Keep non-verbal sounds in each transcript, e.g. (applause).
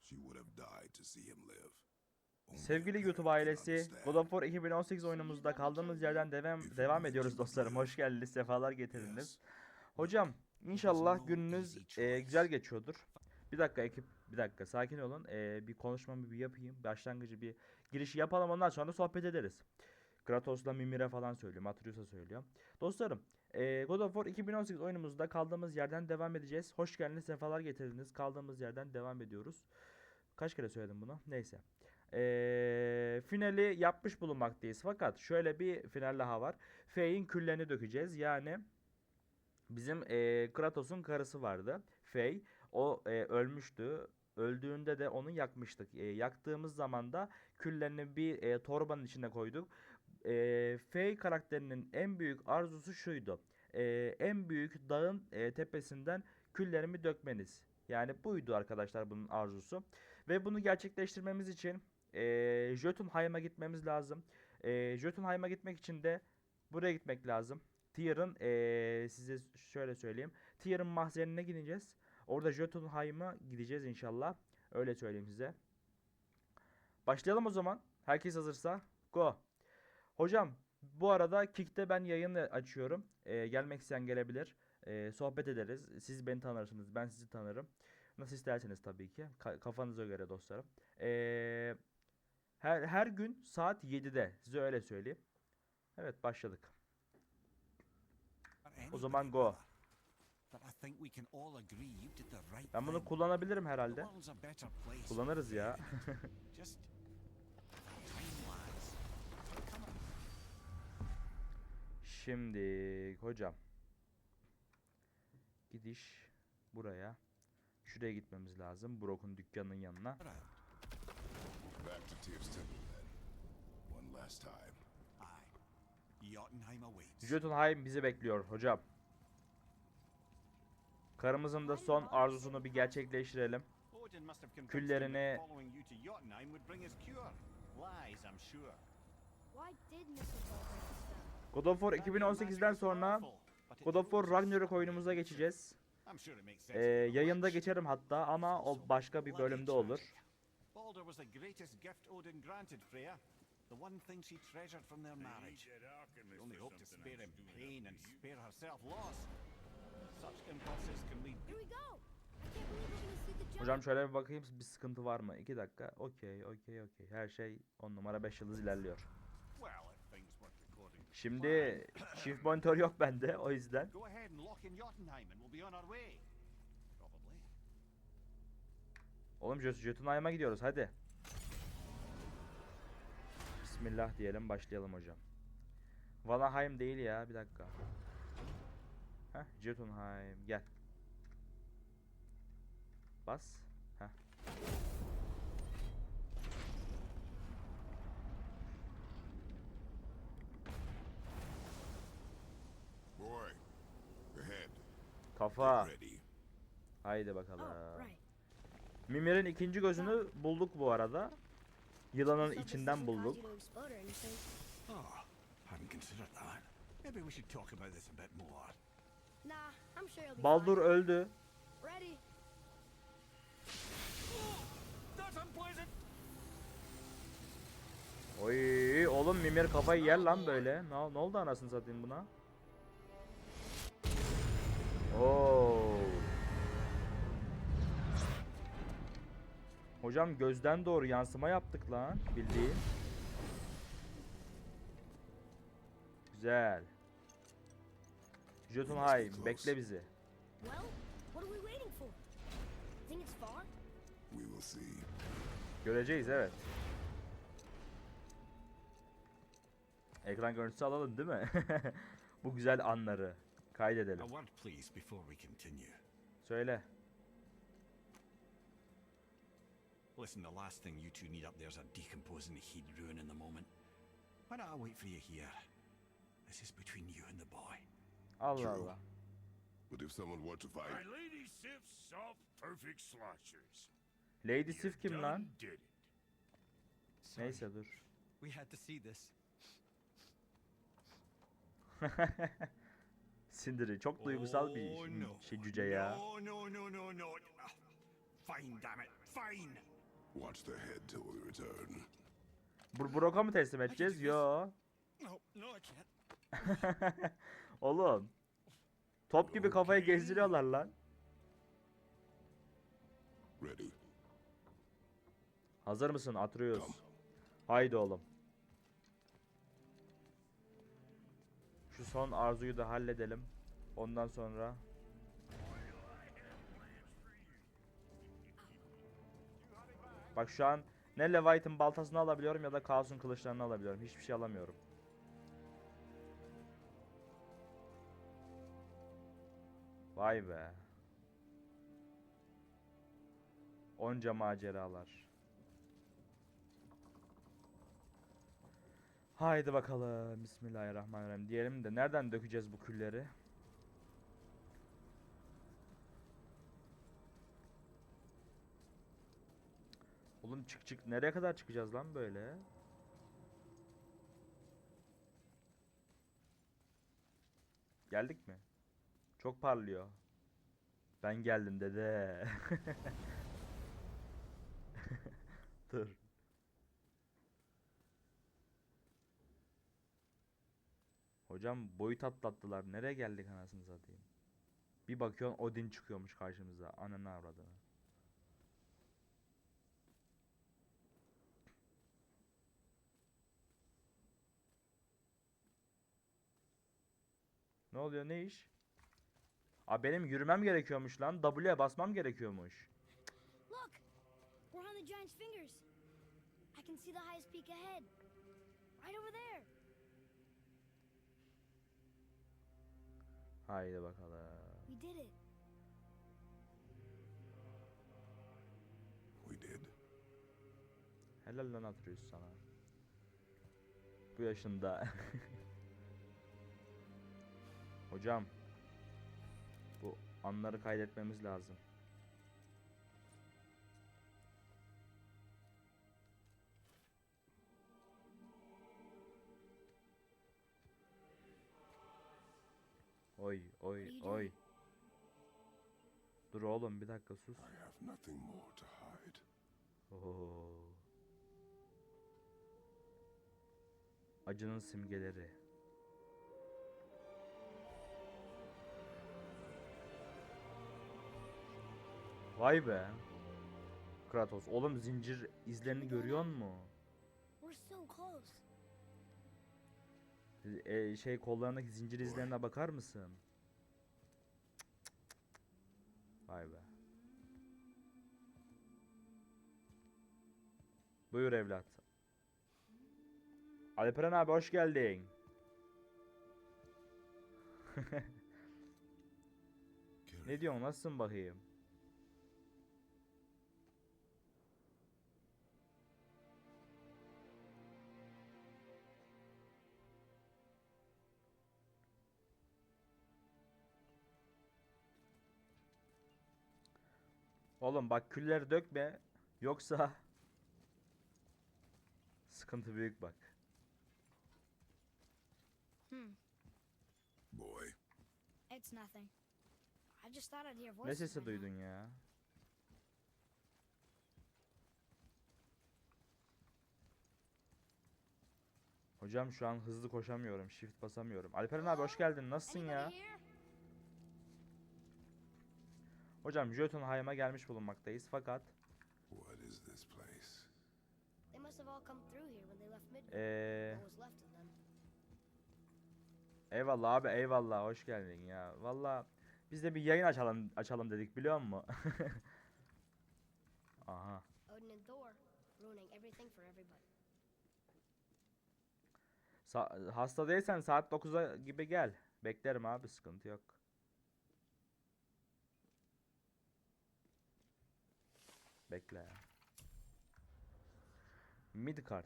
She would have died to see him live. Only Sevgili YouTube ailesi. God of War 2018 oyunumuzda kaldığımız yerden devam devam ediyoruz dostlarım. Hoş geldiniz, sefalar getirdiniz. Hocam, inşallah gününüz e, güzel geçiyordur. Bir dakika ekip, bir dakika sakin olun. E, bir konuşmamı bir yapayım. Başlangıcı bir giriş yapalım ondan sonra sohbet ederiz. Kratos'la Mimir'e falan söylüyorum, Atreus'a söylüyorum. Dostlarım, e, God of War 2018 oyunumuzda kaldığımız yerden devam edeceğiz. Hoş geldiniz, sefalar getirdiniz. Kaldığımız yerden devam ediyoruz. Kaç kere söyledim bunu? Neyse. Eee, finali yapmış bulunmaktayız. Fakat şöyle bir final daha var. Faye'in küllerini dökeceğiz. Yani bizim eee, Kratos'un karısı vardı. Faye. O eee, ölmüştü. Öldüğünde de onu yakmıştık. Eee, yaktığımız zaman da küllerini bir eee, torbanın içine koyduk. Eee Faye karakterinin en büyük arzusu şuydu. Eee, en büyük dağın eee, tepesinden küllerimi dökmeniz. Yani buydu arkadaşlar bunun arzusu. Ve bunu gerçekleştirmemiz için eee Jotunheim'a gitmemiz lazım. Eee Jotunheim'a gitmek için de buraya gitmek lazım. Tyr'ın eee, size şöyle söyleyeyim. Tyr'ın mahzenine gideceğiz. Orada Jotunheim'a gideceğiz inşallah. Öyle söyleyeyim size. Başlayalım o zaman. Herkes hazırsa go. Hocam bu arada Kick'te ben yayın açıyorum. Eee, gelmek isteyen gelebilir. Eee, sohbet ederiz. Siz beni tanırsınız. Ben sizi tanırım. Nasıl isterseniz tabii ki. Ka- kafanıza göre dostlarım. Eee, her, her gün saat 7'de. Size öyle söyleyeyim. Evet başladık. O zaman go. Ben bunu kullanabilirim herhalde. Kullanırız ya. Just Şimdi hocam. Gidiş buraya. Şuraya gitmemiz lazım. Brok'un dükkanının yanına. Back to Tyr's temple then. One last time. Aye. Jotunheim awaits. Jotunheim bizi bekliyor hocam. Karımızın da son arzusunu bir gerçekleştirelim. Küllerini-. Lies, I'm sure. Why did the spell? God of War 2018'den sonra God of War Ragnarok oyunumuza geçeceğiz. Ee, yayında geçerim hatta ama o başka bir bölümde olur. Balder was the greatest gift Odin granted Freya. The one thing she treasured from their marriage. She only hoped to spare him pain and spare herself loss. Such impulses can lead Here we go! Hocam şöyle bir bakayım bir sıkıntı var mı? 2 dakika. Okey, okey, okey. Her şey 10 numara 5 yıldız ilerliyor. Şimdi shift monitör yok bende o yüzden. Oğlum Jot- Jotunheim'a gidiyoruz hadi. Bismillah diyelim başlayalım hocam. Vanaheim değil ya bir dakika. Heh Jotunheim gel. Bas. Heh. Kafa. Haydi bakalım. Mimir'in ikinci gözünü bulduk bu arada. Yılanın içinden bulduk. cause you to explode or anything. Oh, hadn't considered that. Maybe we should talk about this a bit more. Nah, I'm sure it'll be Baldur öldü. Oy oğlum Mimir kafayı yer lan böyle. Ne, ne oldu anasını satayım buna? Oo. Hocam gözden doğru yansıma yaptık lan bildiğin. Güzel. Jotunheim bekle bizi. Göreceğiz evet. Ekran görüntüsü alalım değil mi? (laughs) Bu güzel anları kaydedelim. A word, please, before we continue. Söyle. Listen, the last thing you two need up there is a decomposing heat ruining the moment. Why don't I wait for you here? This is between you and the boy. Allah. Allah. But if someone were to My fight, Lady Sif's soft, perfect sloshers. Lady Sif kim lan? Did it. Neyse dur. We had to see this. (laughs) Sindiri çok duygusal bir Oh, şey, no. şey cüce ya. No, no, no, no, no. Fine, damn it, fine! Watch the head till we return. Bur Brock'a mı teslim edeceğiz? Yo. No, no, I can't. (laughs) Oğlum. Top gibi kafayı gezdiriyorlar lan. Ready. Hazır mısın Atreus? Haydi oğlum. Son arzuyu da halledelim. Ondan sonra Bak şu an ne Leviathan baltasını alabiliyorum ya da Kaos'un kılıçlarını alabiliyorum. Hiçbir şey alamıyorum. Vay be. Onca maceralar. Haydi bakalım. Bismillahirrahmanirrahim. Diyelim de nereden dökeceğiz bu külleri? Oğlum çık çık. Nereye kadar çıkacağız lan böyle? Geldik mi? Çok parlıyor. Ben geldim dede. (laughs) Dur. Hocam boyut atlattılar. Nereye geldik anasını satayım? Bir bakıyorsun Odin çıkıyormuş karşımıza. Ananı avradını. Ne oluyor ne iş? Aa benim yürümem gerekiyormuş lan. W'ye basmam gerekiyormuş. Look! We're on the giant's fingers. I can see the highest peak ahead. Right over there. Haydi bakalım. We did it. We did. Helal lan Atreus sana. Bu yaşında. (laughs) Hocam. Bu anları kaydetmemiz lazım. Oy oy oy. Dur oğlum bir dakika sus. I have nothing more to hide. Oo. Acının simgeleri. Vay be. Kratos. Oğlum zincir izlerini görüyor mu? We're so close. E, şey kollarındaki zincir izlerine bakar mısın? Vay be. Buyur evlat. Alperen abi hoş geldin. (laughs) ne diyorsun? Nasılsın bakayım? Oğlum bak külleri dökme. Yoksa (laughs) sıkıntı büyük bak. Hmm. Boy, It's nothing. I just thought I'd hear Ne voices. sesi by now. duydun ya? Hocam şu an hızlı koşamıyorum. Shift basamıyorum. Alperen abi hoş geldin. Nasılsın ya? Here? Hocam Jotunheim'a gelmiş bulunmaktayız fakat what is this place? They must have all come through here when they left Midgard. them. eyvallah abi eyvallah hoş geldin ya. Valla biz de bir yayın açalım açalım dedik biliyor musun? (laughs) Aha. Odin and Thor, ruining everything for everybody. Sa- hasta değilsen saat 9'a gibi gel. Beklerim abi sıkıntı yok. Bekle. Midgard.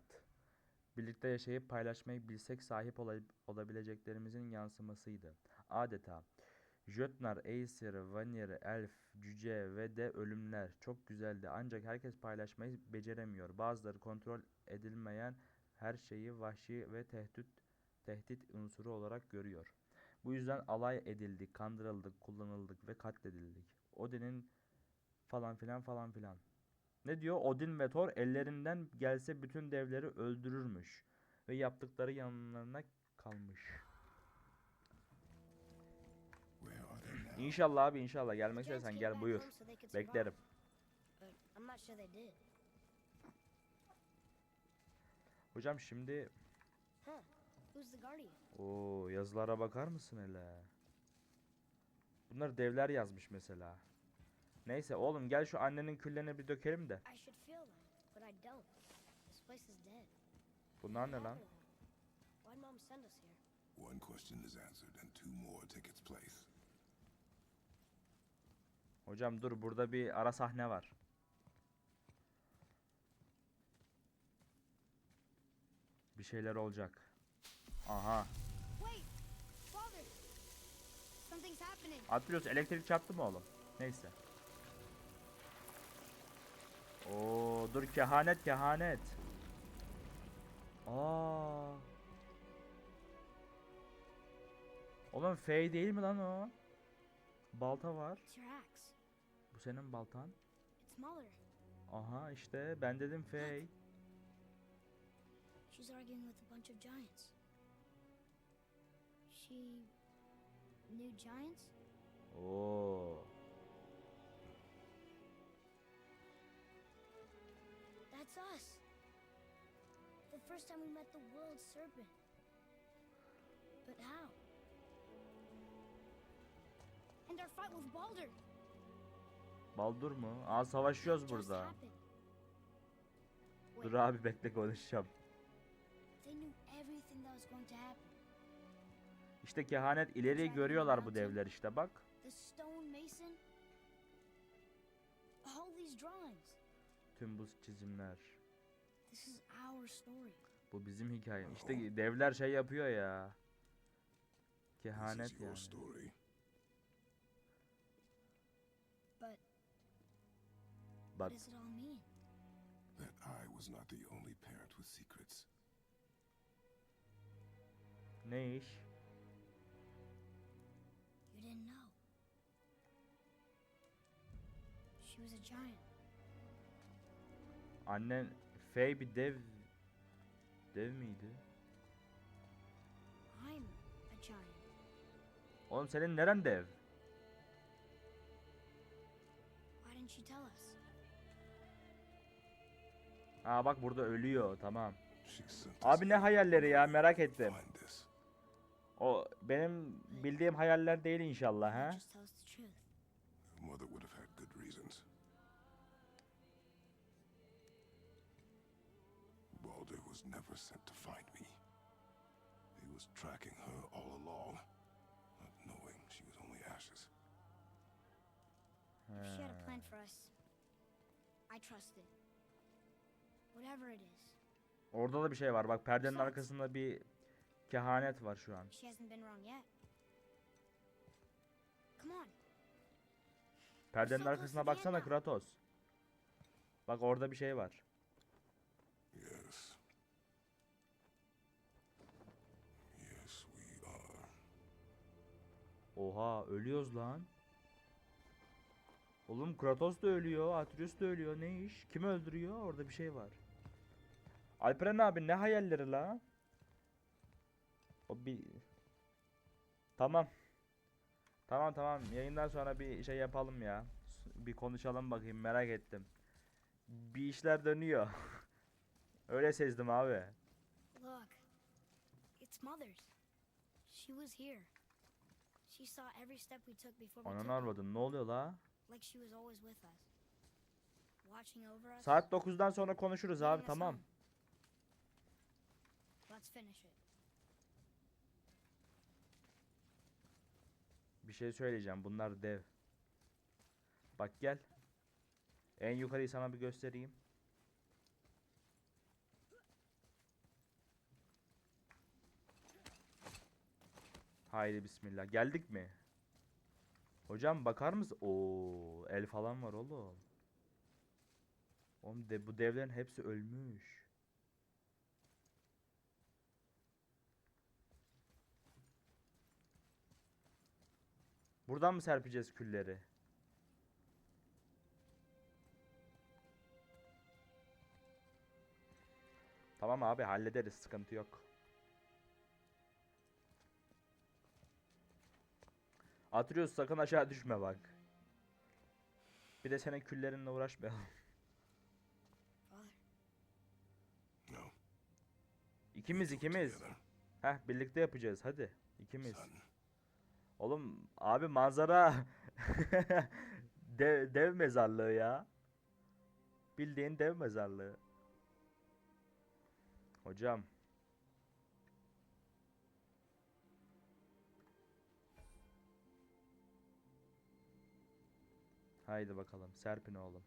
Birlikte yaşayıp paylaşmayı bilsek sahip ola- olabileceklerimizin yansımasıydı. Adeta. Jötnar, Aesir, Vanir, Elf, Cüce ve de ölümler çok güzeldi ancak herkes paylaşmayı beceremiyor. Bazıları kontrol edilmeyen her şeyi vahşi ve tehdit tehdit unsuru olarak görüyor. Bu yüzden alay edildik, kandırıldık, kullanıldık ve katledildik. Odin'in Falan filan falan filan. Ne diyor? Odin ve Thor ellerinden gelse bütün devleri öldürürmüş. Ve yaptıkları yanlarına kalmış. İnşallah abi inşallah gelmek istersen gel buyur. Beklerim. Hocam şimdi Huh. Who's the guardian? o yazılara bakar mısın hele? Bunlar devler yazmış mesela. Neyse oğlum gel şu annenin küllerini bir dökelim de. Bunlar ne lan? One question is answered and two more take its place. Hocam dur burada bir ara sahne var. Bir şeyler olacak. Aha. Atreus elektrik çarptı mı oğlum? Neyse. Oo dur kehanet kehanet. Aa. Oğlum Fey değil mi lan o? Balta var. Bu senin baltan. Aha işte ben dedim Fey. She's arguing with a bunch of giants. She knew giants? Oo. Us. The first time we met the world serpent. But how? And our fight with Baldur. Baldur mu? Aa savaşıyoruz burada. Dur abi bekle konuşacağım. İşte kehanet ileriyi görüyorlar bu devler işte bak. All these drawings. Tüm bu çizimler. This is our story. Bu bizim hikayem. İşte devler şey yapıyor ya. This Kehanet is your yani. story. But But what does it all mean? That I was not the only parent with secrets. ne iş? You didn't know. She was a giant. Annen Fey bir dev dev miydi? I'm a giant. Oğlum senin neren dev? Why didn't she tell us? Aa bak burada ölüyor tamam. Abi ne hayalleri ya merak ettim. O benim bildiğim hayaller değil inşallah ha. Never sent to find me. He was tracking her all along, not knowing she was only ashes. If she had a plan for us, I trust it. Whatever it is, Orada da bir şey var. Bak perdenin arkasında bir kehanet var şu an. she hasn't been wrong yet. Come on. Perdenin arkasına baksana. Kratos. Bak orada bir şey var. Yes, Oha ölüyoruz lan. Oğlum Kratos da ölüyor, Atreus da ölüyor. Ne iş? Kim öldürüyor? Orada bir şey var. Alperen abi ne hayalleri la? O bir Tamam. Tamam tamam. Yayından sonra bir şey yapalım ya. Bir konuşalım bakayım merak ettim. Bir işler dönüyor. (laughs) Öyle sezdim abi. Look. It's Mother's. She was here. She saw every step we took before we Ananı took it. arvadın ne oluyor la? Like she was always with us. Watching over us. Saat 9'dan sonra konuşuruz abi leading us tamam. Let's finish it. Bir şey söyleyeceğim. Bunlar dev. Bak gel. En yukarıyı sana bir göstereyim. Haydi bismillah. Geldik mi? Hocam bakar mısın? Oo, el falan var oğlum. Oğlum de, bu devlerin hepsi ölmüş. Buradan mı serpeceğiz külleri? Tamam abi hallederiz sıkıntı yok. Atreus sakın aşağı düşme bak. Bir de senin küllerinle uğraşmayalım. İkimiz ikimiz. Heh birlikte yapacağız hadi. İkimiz. Oğlum abi manzara (laughs) dev, dev mezarlığı ya. Bildiğin dev mezarlığı. Hocam. Haydi bakalım Serpin oğlum.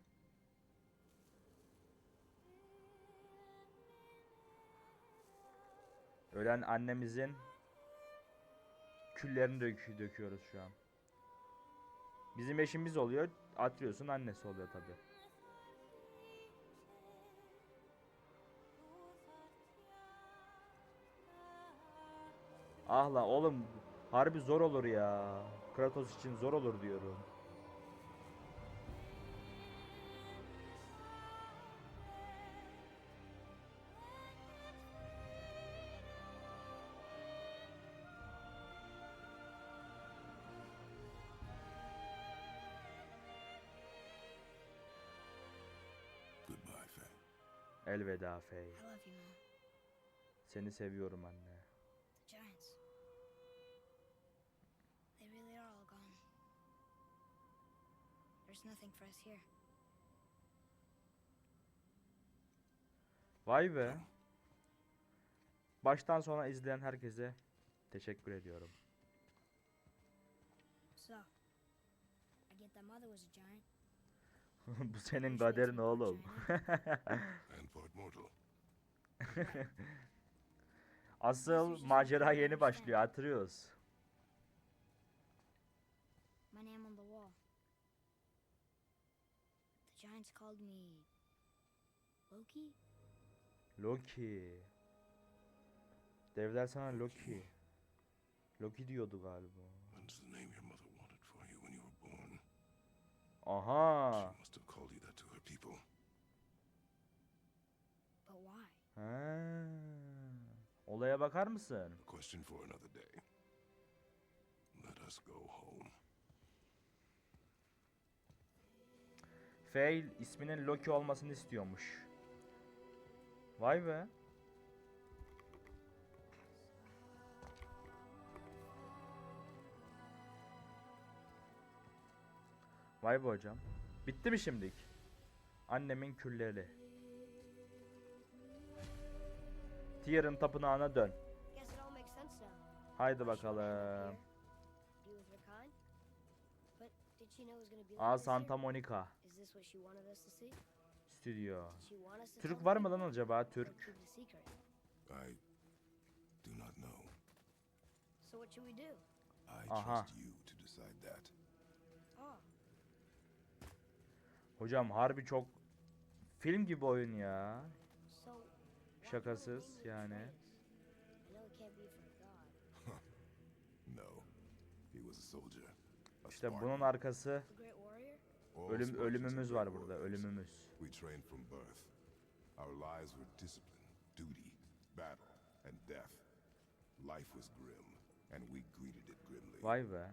Ölen annemizin küllerini dök döküyoruz şu an. Bizim eşimiz oluyor. Atreus'un annesi oluyor tabi. Ah la oğlum harbi zor olur ya. Kratos için zor olur diyorum. There's nothing for us here. Vay be. Baştan sona izleyen herkese teşekkür ediyorum. So, I get that mother was a giant. (laughs) Bu senin kaderin oğlum. (laughs) (laughs) Asıl macera yeni başlıyor Atreus. My name on the wall. The giants called me Loki. Loki. Devler sana Loki. Loki diyordu galiba. That's Ha. Olaya bakar mısın? A question for another day. Let us go home. Fail isminin Loki olmasını istiyormuş. Vay be. Vay be hocam. Bitti mi şimdik? Annemin külleri. İt was gonna be like Aa Santa? Monica stüdyo. Türk var mı lan acaba Türk? I do not know. So what should we do? I Aha. trust you to decide that. Oh, Hocam harbi çok film gibi oyun ya. Şakasız yani. (laughs) İşte bunun arkası ölüm ölümümüz var burada ölümümüz. We trained from birth. Our lives were discipline, duty, battle, and death. Life was grim, and we greeted it grimly. Vay be.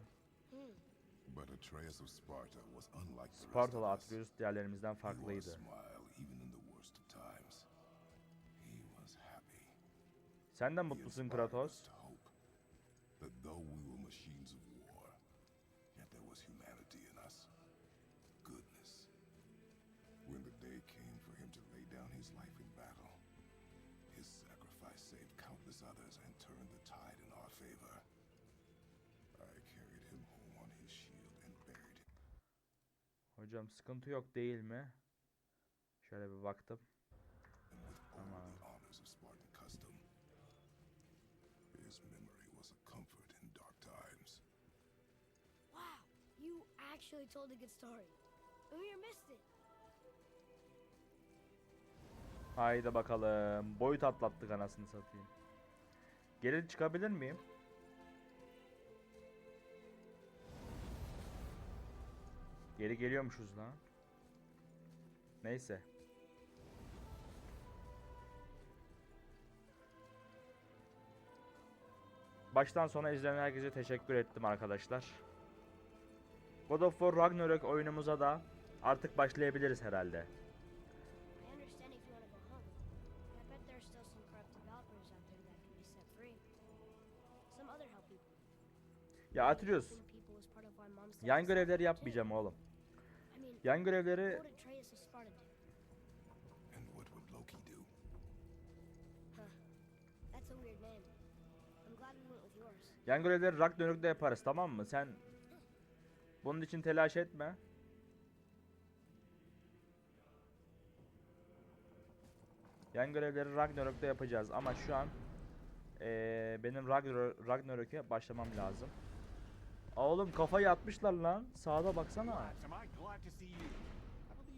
But Atreus of Sparta was unlike Spartalı. Atreus diğerlerimizden farklıydı. Sen de mutlusun Kratos. that though we were machines of war, yet there was humanity in us. Goodness. When the day came for him to lay down his life in battle, his sacrifice saved countless others and turned the tide in our favor. I carried him home on his shield and buried him. Hocam sıkıntı yok değil mi? Şöyle bir baktım. actually told a good story. Amir missed it. Haydi bakalım. Boyut atlattık anasını satayım. Geri çıkabilir miyim? Geri geliyormuşuz lan. Neyse. Baştan sona izleyen herkese teşekkür ettim arkadaşlar. God of War Ragnarök oyunumuza da artık başlayabiliriz herhalde. Ya Atreus, yan görevleri yapmayacağım oğlum. Yan görevleri yan görevleri Ragnarök'te yaparız tamam mı? Sen bunun için telaş etme. Yan görevleri Ragnarök'te yapacağız ama şu an eee, benim Ragnarök'e başlamam lazım. Oğlum kafayı atmışlar lan. Sağda baksana.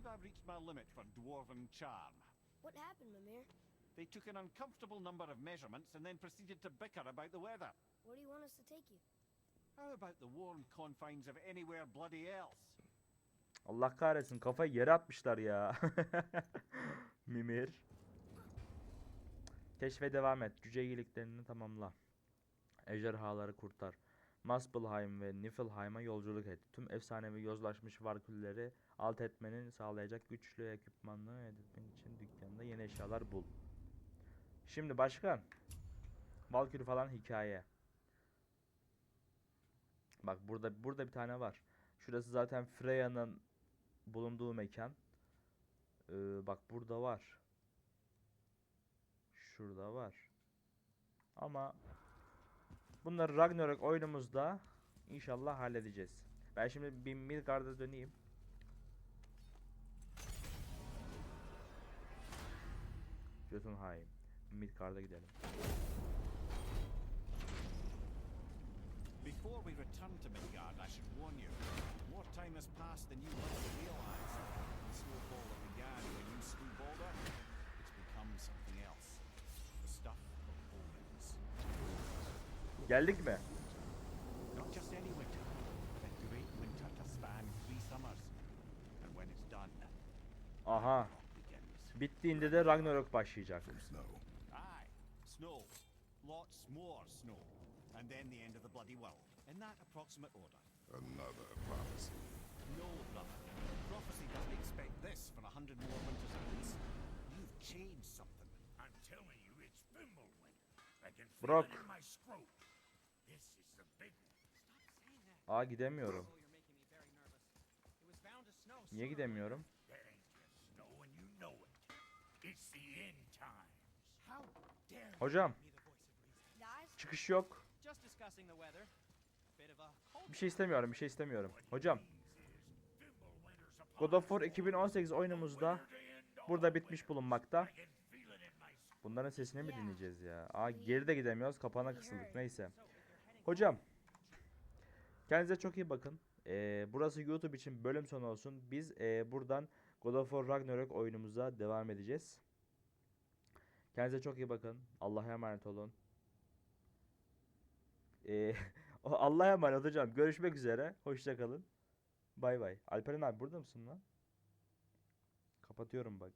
I've reached my limit for dwarven charm. What happened, Mimir? They took an uncomfortable number of measurements and then proceeded to bicker about the weather. Where do you want us to take you? How about the warm confines of anywhere bloody else? Allah kahretsin kafayı yere atmışlar ya. (laughs) Mimir. Keşfe devam et. Cüce iyiliklerini tamamla. Ejderhaları kurtar. Muspelheim ve Niflheim'a yolculuk et. Tüm efsanevi yozlaşmış varkülleri alt etmenin sağlayacak güçlü ekipmanı elde etmek için dükkanda yeni eşyalar bul. Şimdi başkan. Valkür falan hikaye. Bak burada burada bir tane var. Şurası zaten Freya'nın bulunduğu mekan. Ee, bak burada var. Şurada var. Ama bunları Ragnarök oyunumuzda inşallah halledeceğiz. Ben şimdi bir Midgard'a döneyim. Jotunheim. Midgard'a gidelim. Before we return to Midgard, I should warn you. More time has passed than you might realize. The snowball that began when you slew Balder, it's become something else. The stuff of omens. Geldik mi? Not just any winter, a great winter to span three summers. And when it's done, Aha. begins. Bittiğinde de Ragnarök başlayacak. Aye, snow. Lots more snow. And then the end of the bloody world. In that approximate order. Another prophecy. No, brother. Prophecy doesn't expect this for a hundred more winters at least. You've changed something. I'm telling you, it's Fimbulwinter. I can feel Brock. it in my scrotum. This is the big one. Aa gidemiyorum. Niye gidemiyorum? That ain't just snow, and you know it. It's the end times. How dare you? Hocam çıkış yok. Bir şey istemiyorum, bir şey istemiyorum. Hocam, God of War 2018 oyunumuzda burada bitmiş bulunmakta. Bunların sesini mi dinleyeceğiz ya? Aa geri de gidemiyoruz, kapana kısıldık. Neyse. Hocam, kendinize çok iyi bakın. Ee, burası YouTube için bölüm sonu olsun. Biz ee, buradan God of War Ragnarök oyunumuza devam edeceğiz. Kendinize çok iyi bakın. Allah'a emanet olun. Ee, (laughs) Allah'a emanet hocam. Görüşmek üzere. Hoşça kalın. Bay bay. Alperen abi burada mısın lan? Kapatıyorum bak.